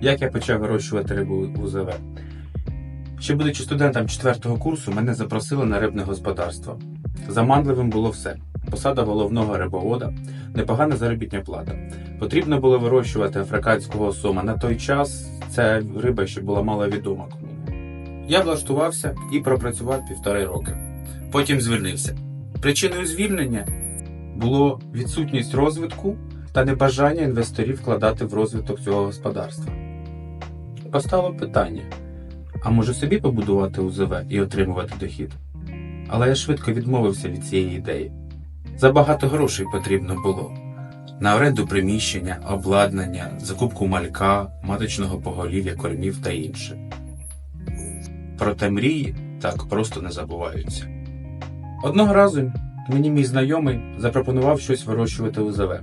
Як я почав вирощувати рибу в УЗВ? Ще будучи студентом 4 курсу, мене запросили на рибне господарство. Заманливим було все: посада головного рибовода, непогана заробітня плата. Потрібно було вирощувати африканського сома. На той час ця риба ще була маловідома кому. Я влаштувався і пропрацював півтори роки. Потім звільнився. Причиною звільнення було відсутність розвитку та небажання інвесторів вкладати в розвиток цього господарства. Постало питання: а може собі побудувати УЗВ і отримувати дохід? Але я швидко відмовився від цієї ідеї. Забагато грошей потрібно було на оренду приміщення, обладнання, закупку малька, маточного поголів'я, кормів та інше. Проте мрії так просто не забуваються. Одного разу мені мій знайомий запропонував щось вирощувати у ЗВ.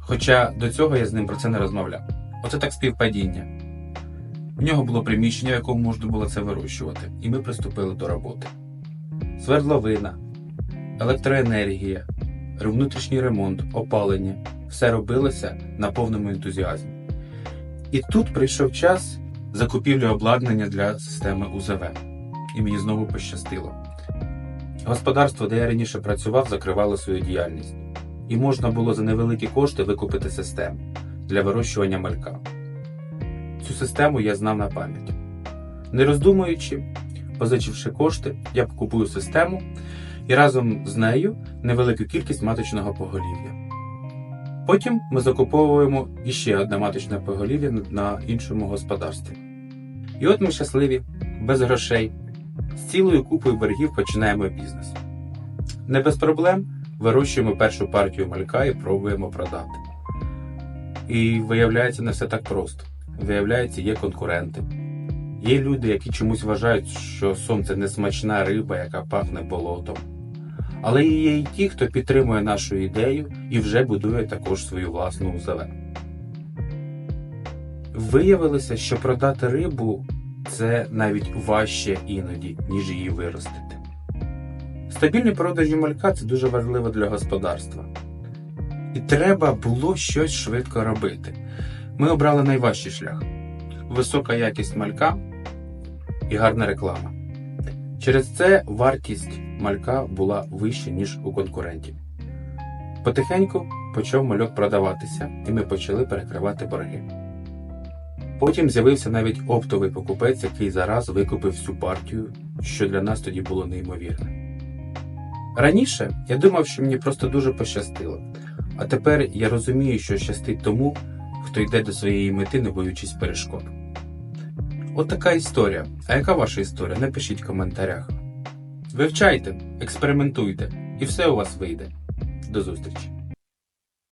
Хоча до цього я з ним про це не розмовляв. Оце так співпадіння. В нього було приміщення, в якому можна було це вирощувати, і ми приступили до роботи. Свердловина, електроенергія, внутрішній ремонт, опалення все робилося на повному ентузіазмі. І тут прийшов час закупівлі обладнання для системи УЗВ, і мені знову пощастило. Господарство, де я раніше працював, закривало свою діяльність, і можна було за невеликі кошти викупити систему для вирощування малька. Цю систему я знав на пам'ять. Не роздумуючи, позичивши кошти, я купую систему і разом з нею невелику кількість маточного поголів'я. Потім ми закуповуємо іще одне маточне поголів'я на іншому господарстві. І от ми щасливі, без грошей, з цілою купою боргів починаємо бізнес. Не без проблем вирощуємо першу партію малька і пробуємо продати. І виявляється, не все так просто. Виявляється, є конкуренти. Є люди, які чомусь вважають, що сом це смачна риба, яка пахне болотом. Але є і ті, хто підтримує нашу ідею і вже будує також свою власну УЗВ. Виявилося, що продати рибу це навіть важче іноді, ніж її виростити. Стабільні продажі малька це дуже важливо для господарства. І треба було щось швидко робити. Ми обрали найважчий шлях висока якість малька і гарна реклама. Через це вартість малька була вища, ніж у конкурентів. Потихеньку почав мальок продаватися, і ми почали перекривати борги. Потім з'явився навіть оптовий покупець, який зараз викупив всю партію, що для нас тоді було неймовірне. Раніше я думав, що мені просто дуже пощастило, а тепер я розумію, що щастить тому, хто йде до своєї мети, не боючись перешкод. От історія. А яка ваша історія? Напишіть в коментарях. Вивчайте, експериментуйте, і все у вас вийде. До зустрічі!